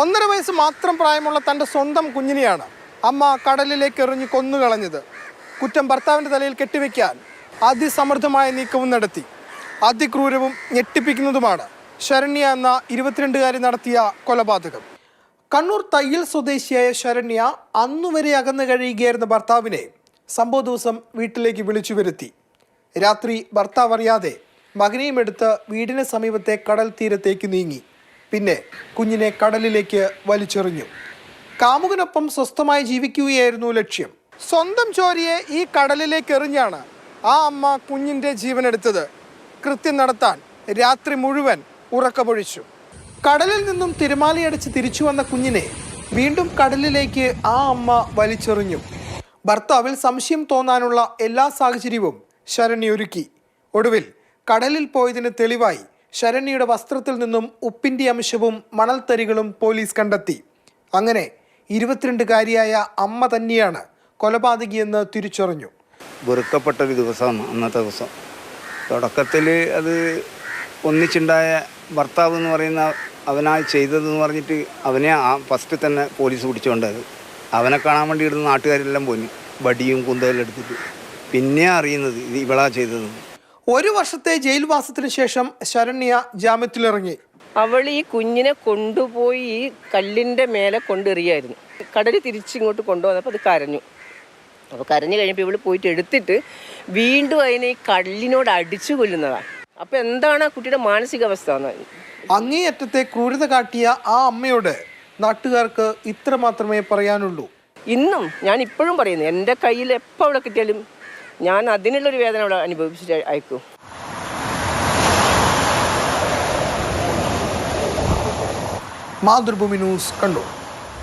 ഒന്നര വയസ്സ് മാത്രം പ്രായമുള്ള തന്റെ സ്വന്തം കുഞ്ഞിനെയാണ് അമ്മ കടലിലേക്ക് എറിഞ്ഞ് കൊന്നുകളഞ്ഞത്. കുറ്റം ഭർത്താവിന്റെ തലയിൽ കെട്ടിവെക്കാൻ അതിസമർത്ഥമായ നീക്കവും നടത്തി. അതിക്രൂരവും ഞെട്ടിപ്പിക്കുന്നതുമാണ് ശരണ്യ എന്ന ഇരുപത്തിരണ്ടുകാരി നടത്തിയ കൊലപാതകം. കണ്ണൂർ തയ്യൽ സ്വദേശിയായ ശരണ്യ അന്നുവരെ അകന്നു കഴിയുകയായിരുന്ന ഭർത്താവിനെ സംഭവ ദിവസം വീട്ടിലേക്ക് വിളിച്ചു വരുത്തി. രാത്രി ഭർത്താവ് അറിയാതെ മകനെയും എടുത്ത് വീടിന് സമീപത്തെ കടൽ തീരത്തേക്ക് നീങ്ങി. പിന്നെ കുഞ്ഞിനെ കടലിലേക്ക് വലിച്ചെറിഞ്ഞു. കാമുകനൊപ്പം സ്വസ്ഥമായി ജീവിക്കുകയായിരുന്നു ലക്ഷ്യം. സ്വന്തം ചോരിയെ ഈ കടലിലേക്ക് എറിഞ്ഞാണ് ആ അമ്മ കുഞ്ഞിന്റെ ജീവനെടുത്തത്. കൃത്യം നടത്താൻ രാത്രി മുഴുവൻ ഉറക്കമൊഴിച്ചു. കടലിൽ നിന്നും തിരുമാലയടിച്ച് തിരിച്ചു വന്ന കുഞ്ഞിനെ വീണ്ടും കടലിലേക്ക് ആ അമ്മ വലിച്ചെറിഞ്ഞു. ഭർത്താവിൽ സംശയം തോന്നാനുള്ള എല്ലാ സാഹചര്യവും ശരണ്യൊരുക്കി. ഒടുവിൽ കടലിൽ പോയതിന് തെളിവായി ശരണ്യയുടെ വസ്ത്രത്തിൽ നിന്നും ഉപ്പിന്റെ അംശവും മണൽത്തരികളും പോലീസ് കണ്ടെത്തി. അങ്ങനെ ഇരുപത്തിരണ്ടുകാരിയായ അമ്മ തന്നെയാണ് കൊലപാതകിയെന്ന് തിരിച്ചറിഞ്ഞു. വെറുക്കപ്പെട്ട ഒരു ദിവസമാണ് അന്നത്തെ ദിവസം. തുടക്കത്തിൽ അത് ഒന്നിച്ചുണ്ടായ ഭർത്താവ് എന്ന് പറയുന്ന അവനായി ചെയ്തതെന്ന് പറഞ്ഞിട്ട് അവനെ ആ ഫസ്റ്റ് തന്നെ പോലീസ് പിടിച്ചുകൊണ്ടത് അവനെ കാണാൻ വേണ്ടി ഇടുന്ന നാട്ടുകാരെല്ലാം പോയി. വടിയും കുന്തലും എടുത്തിട്ട്. പിന്നെ അറിയുന്നത് ഇത് ഇവളാ ചെയ്തതെന്ന്. ഒരു വർഷത്തെ ജയിൽവാസത്തിന് ശേഷം ശരണ്യ ജാമ്യത്തിലിറങ്ങി. അവൾ ഈ കുഞ്ഞിനെ കൊണ്ടുപോയി ഈ കല്ലിന്റെ മേലെ കൊണ്ടെറിയായിരുന്നു. കടൽ തിരിച്ചിങ്ങോട്ട് കൊണ്ടുവന്നപ്പോൾ അത് കരഞ്ഞു. അപ്പോൾ കരഞ്ഞു കഴിഞ്ഞപ്പോൾ ഇവൾ പോയിട്ട് എടുത്തിട്ട് വീണ്ടും അതിനെ ഈ കല്ലിനോട് അടിച്ചു കൊല്ലുന്നതാണ് അപ്പോൾ എന്താണ് ആ കുട്ടിയുടെ മാനസികാവസ്ഥ എന്ന് അങ്ങേയറ്റത്തെ ക്രൂരത കാട്ടിയ ആ അമ്മയോട് നാട്ടുകാർക്ക് ഇത്ര മാത്രമേ പറയാനുള്ളൂ. ഇന്നും ഞാൻ ഇപ്പോഴും പറയുന്നു എന്റെ കയ്യിൽ എപ്പോൾ അവിടെ കിട്ടിയാലും ഞാൻ അതിനുള്ളൊരു വേദന അവിടെ അനുഭവിച്ചിട്ട് അയക്കും. മാതൃഭൂമി ന്യൂസ് കണ്ണൂർ.